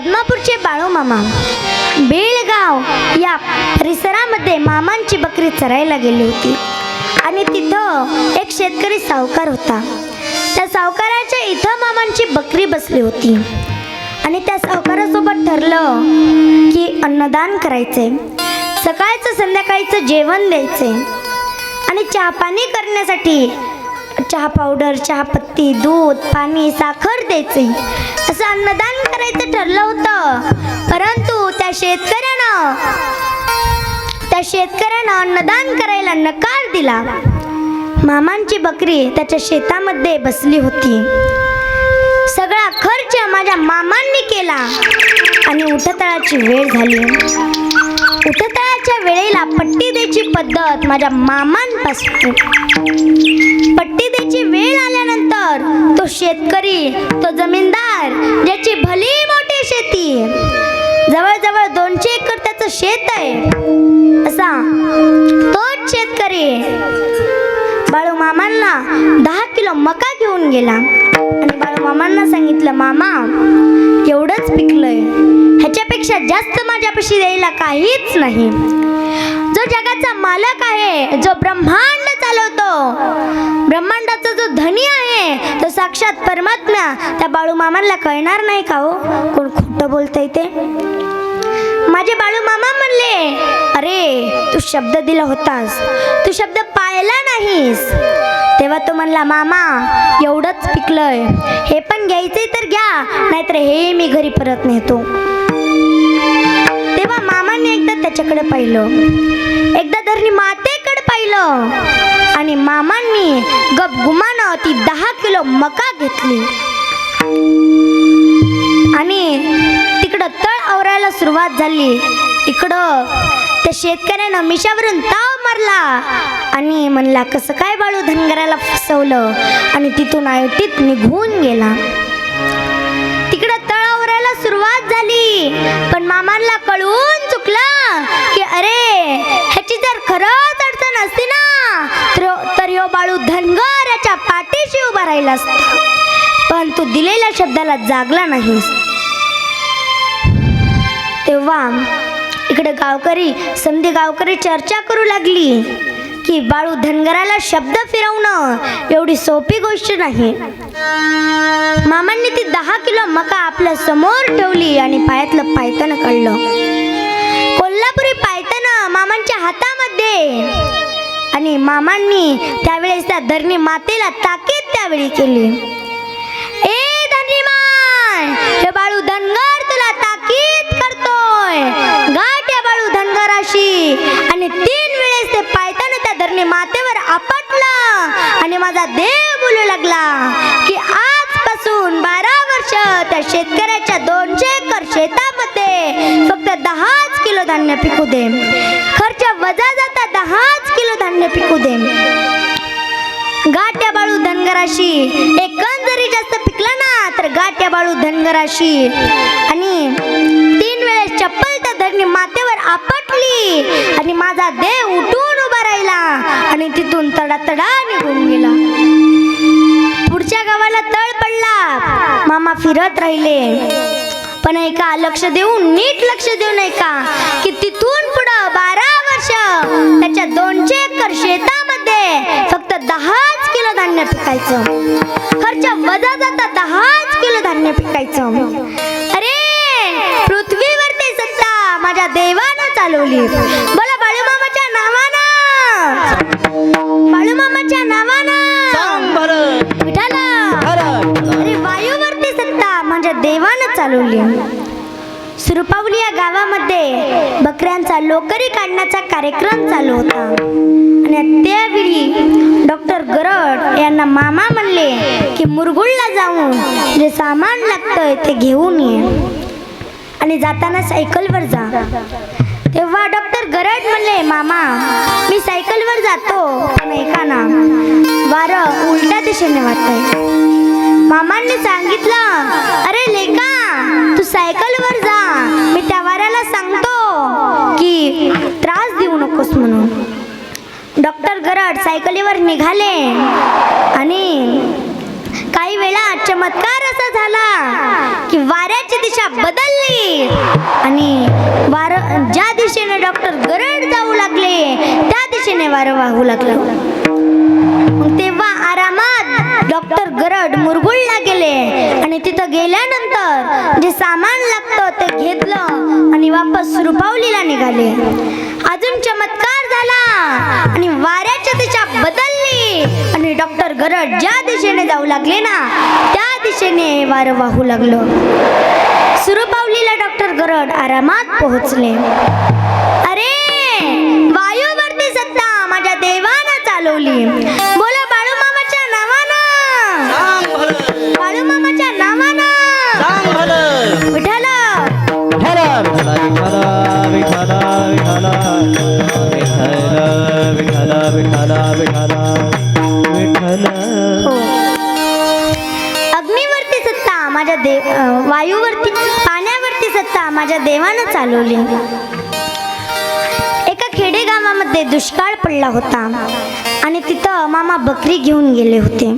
बदमापूरचे बाळो मामा. बेळगाव या परिसरामध्ये मामांची बकरी चरायला गेली होती. आणि तिथं एक शेतकरी सावकार होता. त्या सावकाराच्या इथं मामांची बकरी बसली होती. आणि त्या सावकारासोबत ठरलं की अन्नदान करायचे सकाळचं संध्याकाळचं जेवण द्यायचे आणि चहा पाणी करण्यासाठी चहा पावडर चहापत्ती दूध पाणी साखर द्यायचे असं अन्नदान परंतु त्या शेतकऱ्यानं त्या शेतकऱ्यानं अन्नदान करायला नकार दिला. मामांची बकरी त्याच्या शेतामध्ये बसली होती. सगळा खर्च माझ्या मामांनी केला आणि उठतळाची वेळ झाली. उठतळाच्या वेळेला पट्टी द्यायची पद्धत माझ्या मामांपासून. पट्टी द्यायची वेळ आल्यानंतर तो शेतकरी तो जमीनदार ज्याची भली मोठी शेत आहे. असा तोच शेतकरी बाळू मामांना दहा किलो मका घेऊन गेला. आणि बाळू मामांना सांगितलं मामा एवढंच पिकलंय. ह्याच्यापेक्षा जास्त माझ्यापाशी द्यायला काहीच नाही. जो जगाचा मालक आहे जो ब्रह्मांड चालवतो ब्रह्मांडाचा जो धनी आहे तो साक्षात परमात्मा. त्या बाळू मामांना कळणार नाही का हो? कोण खोटं बोलतंय ते? माझे बाळू मामा म्हणले अरे तू शब्द दिला होतास. तू शब्द पाळला नाहीस. तेव्हा तो म्हणला मामा एवढंच पिकलंय. हे पण घ्यायचंय तर घ्या नाहीतर हे मी घरी परत नेतो. तेव्हा मामाने एकदा त्याच्याकडे पाहिलं. एकदा धरणी मातेकडे पाहिलं. आणि मामांनी गपगुमानं ती दहा किलो मका घेतली. आणि तिकडं तळ आवरायला सुरुवात झाली. इकडं त्या शेतकऱ्यानं मिशावरून ताव मारला. आणि म्हणला कसं काय बाळू धनगराला फसवलं? आणि तिथून आयटीत निघून गेला. तिकडं तळ आवरायला सुरुवात झाली. पण मामांना कळून चुकलं की अरे ह्याची जर खरंच अडचण असती ना तर यो बाळू धनगर याच्या पाठीशी उभा राहिला असता पण तू दिलेल्या शब्दाला जागला नाहीस तेव्हा इकडे गावकरी समधी गावकरी चर्चा करू लागली की बाळू धनगराला शब्द फिरवणं एवढी सोपी गोष्ट नाही. मामांनी ती दहा किलो मका आपल्यासमोर ठेवली आणि पायातलं पायतन काढलं. कोल्हापुरी पायतन मामांच्या हातामध्ये. आणि मामांनी त्यावेळेस त्या धरणी मातेला ताकीद त्यावेळी केली. ए धनीमान हे बाळू धनगर धनगराशी आणि तीन वेळेस ते पायताना त्या धरणी मातेवर आपटलं. आणि माझा देव बोलू लागला की आजपासून बारा वर्ष त्या शेतकऱ्याच्या दोनशे एकर शेतामध्ये फक्त दहाच किलो धान्य पिकू दे. खर्च वजा जाता दहाच किलो धान्य पिकू दे. गाठ्या बाळू धनगराशी एक कण जरी जास्त पिकला ना तर गाठ्या बाळू धनगराशी. आणि तीन वेळेस चप्पल त्या धरणी मातेवर आपटली आणि माझा देव उठून उभा राहिला. आणि तिथून तडा तडा निघून गेला. पुढच्या गावाला तळ पडला. मामा फिरत राहिले. पण ऐका लक्ष देऊन नीट लक्ष देऊन ऐका की तिथून पुढं बारा वर्ष त्याच्या दोनशे एकर शेतामध्ये फक्त दहाच किलो धान्य पिकायचं. खर्च वजा जाता दहाच किलो धान्य पिकायचं. अरे पृथ्वीवरती सत्ता माझ्या देवा चालवली बोला बाळूमामाच्या नावानं. बाळूमामाच्या नावानं. विठाला अरे वायूवरती सत्ता माझ्या देवानं चालवली. सुरपावली या गावामध्ये बकऱ्यांचा लोकरी काढण्याचा कार्यक्रम चालू होता. आणि त्यावेळी डॉक्टर गरड यांना मामा म्हणले की मुरगुळला जाऊन जे सामान लागतंय ते घेऊन ये. आणि जाताना सायकलवर जा. तेव्हा डॉक्टर गरड म्हणले मामा मी सायकलवर जातो पण ऐकाना. वारं उलट्या दिशेने वाटतंय. मामांनी सांगितलं अरे लेका तू सायकलवर जा. मी त्या वाऱ्याला सांगतो की त्रास देऊ नकोस म्हणून. डॉक्टर गरड सायकलीवर निघाले आणि काही वेळा चमत्कार झाला की वाऱ्याची दिशा बदलली. आणि वार ज्या दिशेने डॉक्टर गरड जाऊ लागले त्या दिशेने वारं वाहू लागलं. तेव्हा आरामात डॉक्टर गरड मुरगुळला गेले. आणि तिथं गेल्यानंतर जे सामान लागतं ते घेतलं आणि वापस रुपावलीला निघाले. अजून चमत्कार झाला आणि वाऱ्याच्या दिशा बदलली. आणि डॉक्टर गरड ज्या दिशेने जाऊ लागले ना त्या दिशेने वारं वाहू लागलं. सुरपावलीला डॉक्टर गरड आरामात पोहोचले. अरे वायूवरती सत्ता माझ्या देवानं चालवली. वायूवरती पाण्यावरती सत्ता माझ्या देवानं चालवली. एका खेडेगावामध्ये दुष्काळ पडला होता आणि तिथं मामा बकरी घेऊन गेले होते.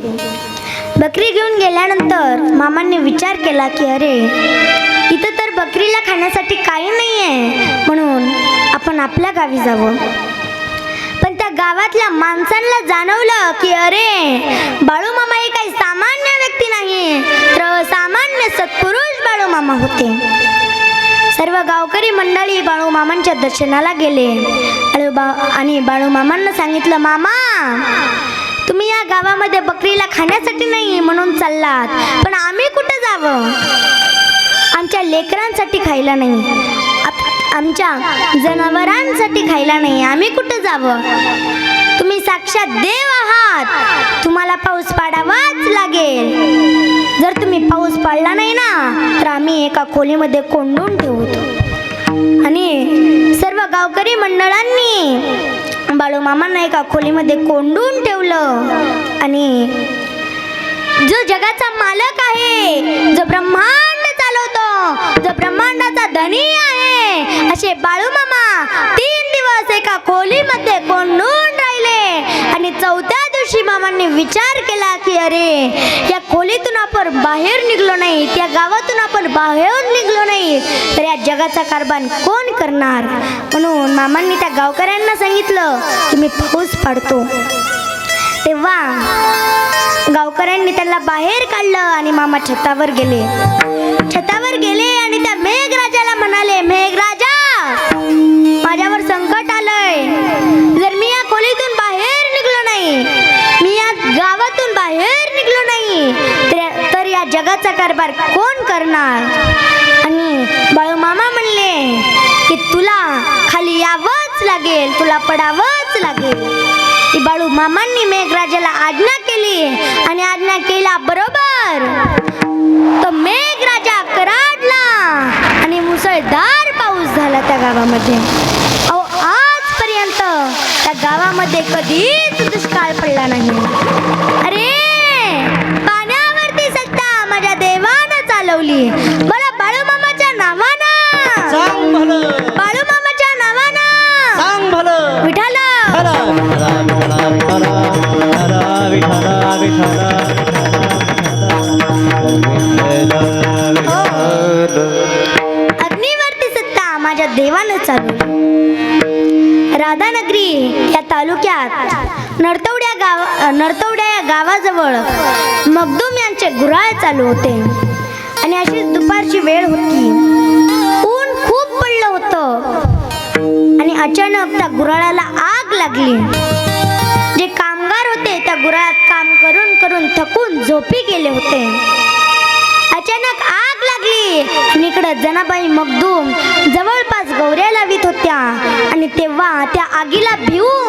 बकरी घेऊन गेल्यानंतर मामांनी विचार केला की अरे इथं तर बकरीला खाण्यासाठी काही नाही आहे म्हणून आपण आपल्या गावी जावं. पण त्या गावातल्या माणसांना जाणवलं की अरे बाळू मामा हे काही सामान व्यक्ती नाही तर सामान्य सत्पुरुष बाळूमामा होते. सर्व गावकरी मंडळी बाळू मामांच्या दर्शनाला गेले. बा आणि बाळू मामांना सांगितलं मामा तुम्ही या गावामध्ये बकरीला खाण्यासाठी नाही म्हणून चाललात पण आम्ही कुठं जावं? आमच्या लेकरांसाठी खायला नाही. आमच्या जनावरांसाठी खायला नाही. आम्ही कुठं जावं? तुम्ही साक्षात देव आहात. तुम्हाला पाऊस पाडावाच लागेल. जर तुम्ही पाऊस पाडला नाही ना तर आम्ही एका खोलीमध्ये कोंडून ठेवतो. आणि सर्व गावकरी मंडळांनी बाळूमामांना एका खोलीमध्ये कोंडून ठेवलं. आणि जो जगाचा मालक आहे जो ब्रह्मांड चालवतो जो ब्रह्मांडाचा धनी आहे असे बाळूमामा तीन दिवस एका खोलीमध्ये कोंडून राहिले आणि चौथ्या दिवशी विचार केला की अरे या खोलीतून आपण बाहेर निघलो नाही त्या गावातून आपण बाहेर निघलो नाही तर या जगाचा कारभार कोण करणार? म्हणून मामांनी त्या गावकऱ्यांना सांगितलं की मी पाऊस पाडतो. तेव्हा गावकऱ्यांनी त्यांना बाहेर काढलं आणि मामा छतावर गेले. छतावर लागेल तुला पडावंच लागेल. ती बाळू मामांनी मेघराजाला आज्ञा केली आणि आज्ञा केला बरोबर. तो मेघराजा कराडला आणि मुसळधार पाऊस झाला त्या गावामध्ये. अहो आजपर्यंत त्या गावामध्ये कधीच दुष्काळ पडला नाही. अरे पाण्यावरती सत्ता माझ्या देवानं चालवली. माझ्या देवानं चालवली राधानगरी या तालुक्यात नरतवड्या गाव नरतवड्या या गावाजवळ मगदूम यांचे गुराळ चालू होते. आणि अशीच दुपारची वेळ होती. ऊन खूप पडलं होतं. आणि अचानक त्या गुराळाला आग लागली. जे कामगार होते त्या गुराळात काम करून करून थकून झोपी गेले होते. निकडत इकडं जनाबाई मगदूम जवळपास गौऱ्या लावित होत्या. आणि तेव्हा त्या आगीला भिवून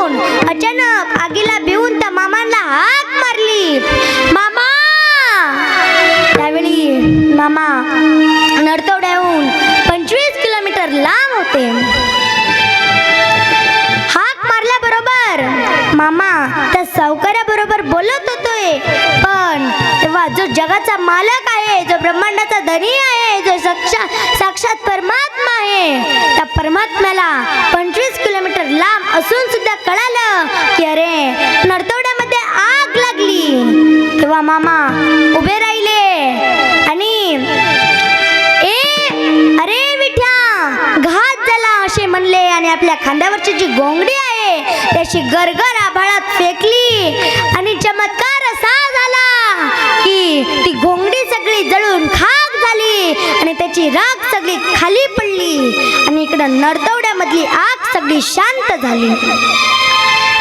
जगाचा मालक आहे जो ब्रह्मांडाचा धनी आहे जो साक्षात साक्षात परमात्मा आहे. त्या परमात्म्याला पंचवीस किलोमीटर लांब असून सुद्धा कळालं की अरे नरतोड्यामध्ये आग लागली. तेव्हा मामा उभे राहिले आणि ए अरे विठ्या घात झाला असे म्हणले आणि आपल्या खांद्यावरची जी गोंगडी आहे त्याची गरगर आभाळात फेकली आणि चमत्कार असा झाला की ती गोंगडी सगळी जळून खाक झाली आणि त्याची राख सगळी खाली पडली. आणि इकडं नरतवड्यामधली आग सगळी शांत झाली.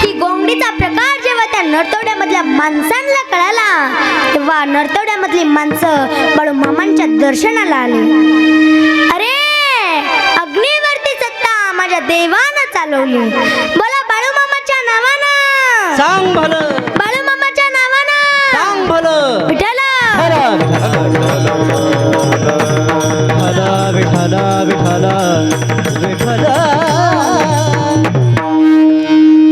ही गोंगडीचा प्रकार जेव्हा त्या नरतवड्यामधल्या माणसांना कळाला तेव्हा नरतवड्यामधली माणसं बाळू मामांच्या दर्शनाला आली. अरे अग्नीवरती सत्ता माझ्या देवानं चालवली. बोला बाळू मामाच्या नावानं. सांग भलं. बाळू मामाच्या नावानं. सांग भलं. विठ्ठला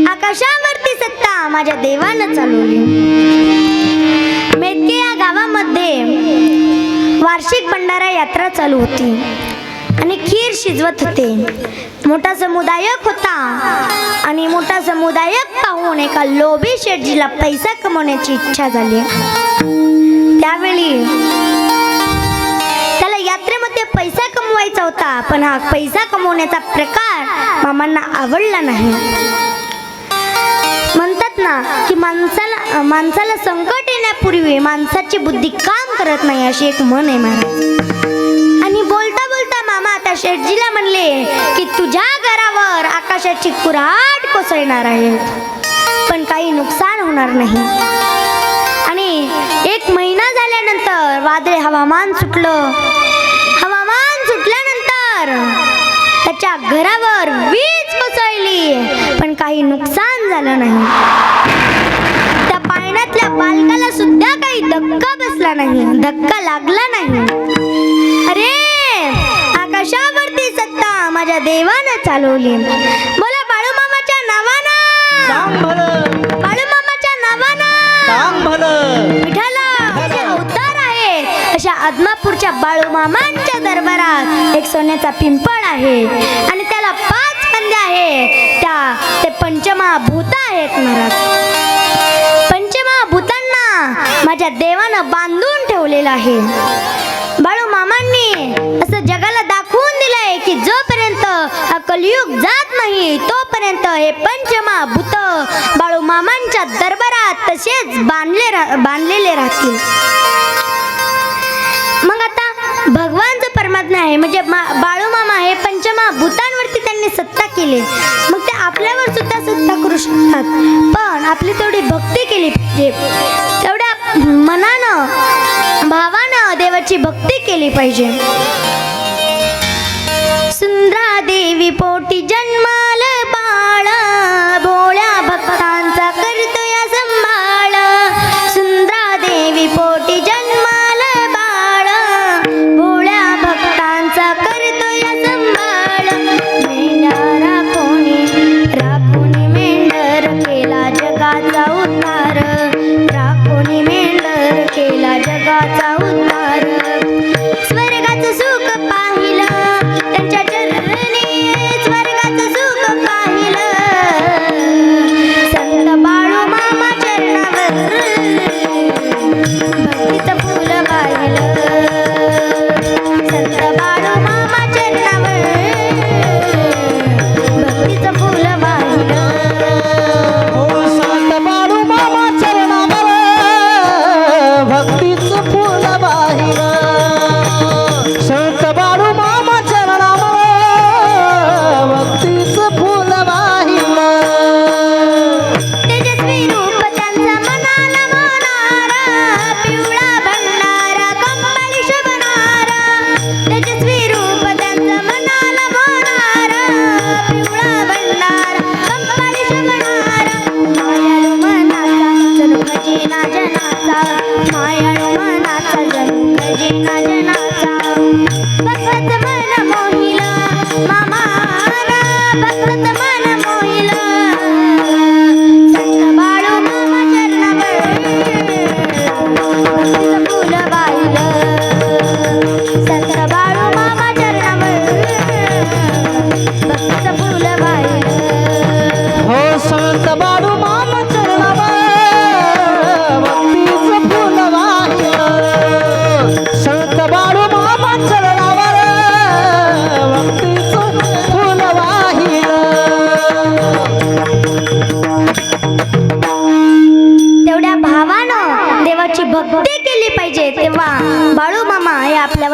आकाशावरती सत्ता माझ्या देवानं चालवली. मेटके या गावामध्ये वार्षिक भंडारा यात्रा चालू होती आणि खीर शिजवत होते. मोठा समुदायक होता आणि मोठा समुदायक पाहून एका लोभी शेठजीला पैसा कमवण्याची इच्छा झाली. त्यावेळी त्याला यात्रेमध्ये पैसा कमवायचा होता पण हा पैसा कमवण्याचा प्रकार मामांना आवडला नाही. म्हणतात ना की माणसाला माणसाला संकट येण्यापूर्वी माणसाची बुद्धी काम करत नाही अशी एक मन आहे महाराज. आणि बोलता बोलता मामा आता शेठजीला म्हणले की तुझ्या घरावर आकाशाची कुऱ्हाड कोसळणार आहे. पण काही नुकसान होणार नाही. एक महिना झाल्यानंतर वादळे हवामान सुटलं. हवामान सुटल्यानंतर त्याच्या घरावर वीज कोसळली पण काही नुकसान झालं नाही. त्या पाळण्यातल्या बालकाला सुद्धा काही धक्का बसला नाही धक्का लागला नाही. अरे आकाशावरती सत्ता माझ्या देवानं चालवली. बोला बाळू मामाच्या नावानं बाळू मामाच्या नावानं. आहे बाळूमामांच्या दरबारात एक सोन्याचा पिंपळ आहे आणि त्याला पाच पंद्या आहे त्या ते पंचमहाभूत आहेत महाराज. पंचमहाभूतांना माझ्या देवानं बांधून ठेवलेलं आहे. बाळू मामांनी असं जगाला दाखवून दिलंय की जोपर्यंत हा कलयुग जात नाही तोपर्यंत हे पंचमहाभूत बाळू मामांच्या दरबारात तसेच बांधले रा- बांधलेले राहतील. भगवानचं भगवान परमात्मा आहे म्हणजे मा बाळू मामा पंचमा भूतांवरती त्यांनी सत्ता केली. मग ते आपल्यावर सुद्धा सत्ता करू शकतात. पण आपली तेवढी भक्ती केली पाहिजे. तेवढ्या मनानं भावानं देवाची भक्ती केली पाहिजे. सुंदरा देवी पोटी जन्म केला जगाचा उद्धार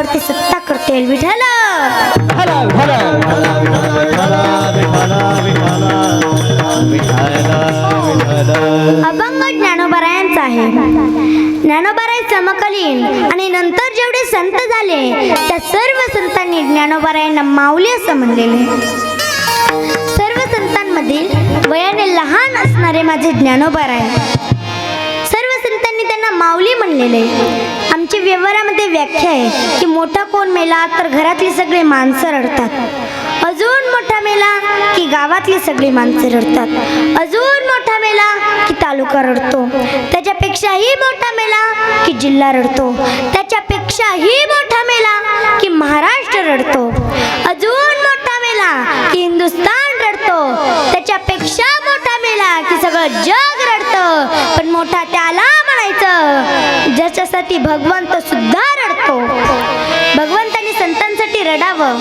आपल्यावरती सत्ता करता विठ्ठला. अभंग ज्ञानोबरायांचा आहे. ज्ञानोबराय समकालीन आणि नंतर जेवढे संत झाले त्या सर्व संतांनी ज्ञानोबरायांना माऊली असं म्हणलेले. सर्व संतांमधील वयाने लहान असणारे माझे ज्ञानोबराय. सर्व संतांनी त्यांना माऊली म्हणलेले. आमच्या व्यवहारामध्ये व्याख्या आहे की मोठा कोण मेला तर घरातली सगळी माणसं रडतात. अजून मोठा मेला की गावातली सगळी माणसं रडतात. अजून मोठा मेला की तालुका रडतो. त्याच्यापेक्षाही मोठा मेला की जिल्हा रडतो. त्याच्यापेक्षाही मोठा मेला की महाराष्ट्र रडतो. अजून मोठा मेला की हिंदुस्तान रडतो. त्याच्यापेक्षा मोठा मेला की सगळं जग रडतो. पण मोठा त्याला म्हणायचं. ज्याच्यासाठी भगवंत सुद्धा रडतो. भगवंतानी संतांसाठी रडावं.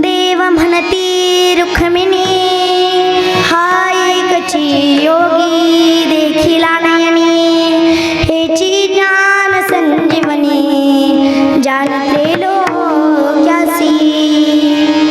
देव म्हणती रुक्मिणी हाय कची योगी देखिला नयनी हेची ज्ञान संजीवनी जान